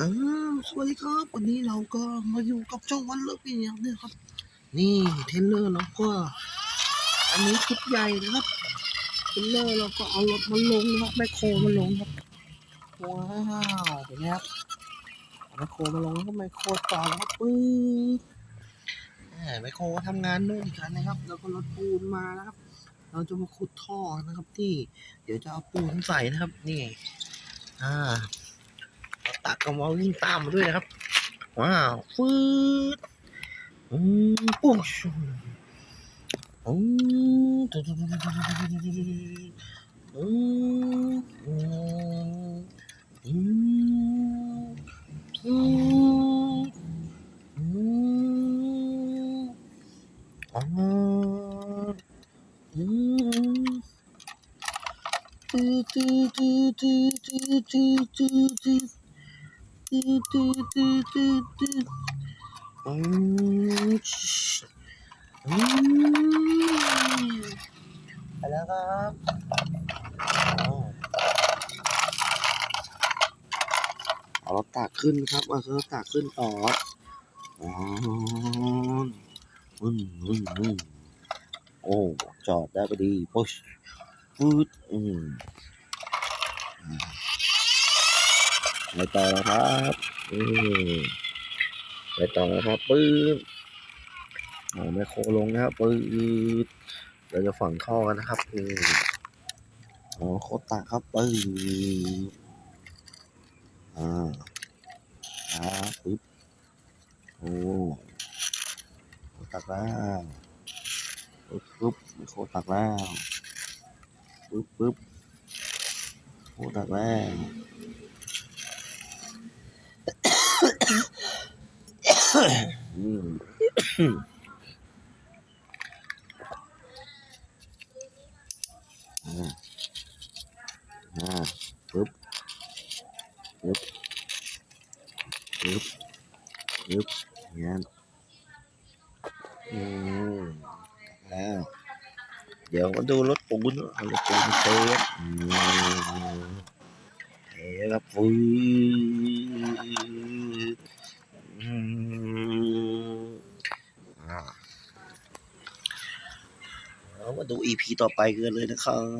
อ้าสวัสดีครับวันนี้เราก็มาอยู่กับเจ้าวันเลิกพี่เนี่ยนี่ยครับ นี่เทนเลอร์เราก็ อันนี้ชุดใหญ่นะครับเทนเลอร์เราก็เอารถมาลงนะครับแมคโครมาลงครับว้าวเป็นไงครับแมคโครมาลงแล้วก็แมคโครต่อแล้วก็ปื๊ดแมคโครก็ทำงานนู่นอีกคันนะครับ แล้วก็รถปูนมานะครับ เราจะมาขุดท่อนะครับที่ เดี๋ยวจะเอาปูนใส่นะครับนี่อ่าากกระมาวิ่งตามมาด้วยนะครับ ว้าวฟืดอืมปุ๊บชูอืมตุ๊ดตุ๊ดตุ๊ดตุ๊ดตุ๊ดตุ๊ดตุ๊ดอืมอืมอืมอืมอืมอ๋ออืมตุ๊ดตุ๊ดตุ๊ดตุ๊ด ตุ๊ดตุ๊ดตุ๊ดตืดตืดตืดตืดตืดอืมอืมไปแล้วครับเอาเอาเราตักขึ้นครับเอาเราตักขึ้นต่ออ๋ออืมอืมอืมโอ้จอดได้พอดีปุ๊ชปุ๊ดอืม ไปต่อแล้วครับอืมไปต่อแล้วครับปื๊ดเอาแมโครลงนะครับปื๊ดเราจะฝังท่อกันนะครับอืมอ๋อโคตรตักครับปื๊ดอ่าอ่าปึ๊บโอ้โคตรตักแล้วปึ๊บปึ๊บโคตรตักแล้วปึ๊บปึ๊บโคตรตักแล้ว ปึ๊บปึ๊บปึ๊บปึ๊บอย่างนั้นอืมแล้วเดี๋ยวมาดูรถปูนเอารถปูนเทสอืมเทครับฟืดอืมอ่า เรามาดูอีพีต่อไปกันเลยนะครับ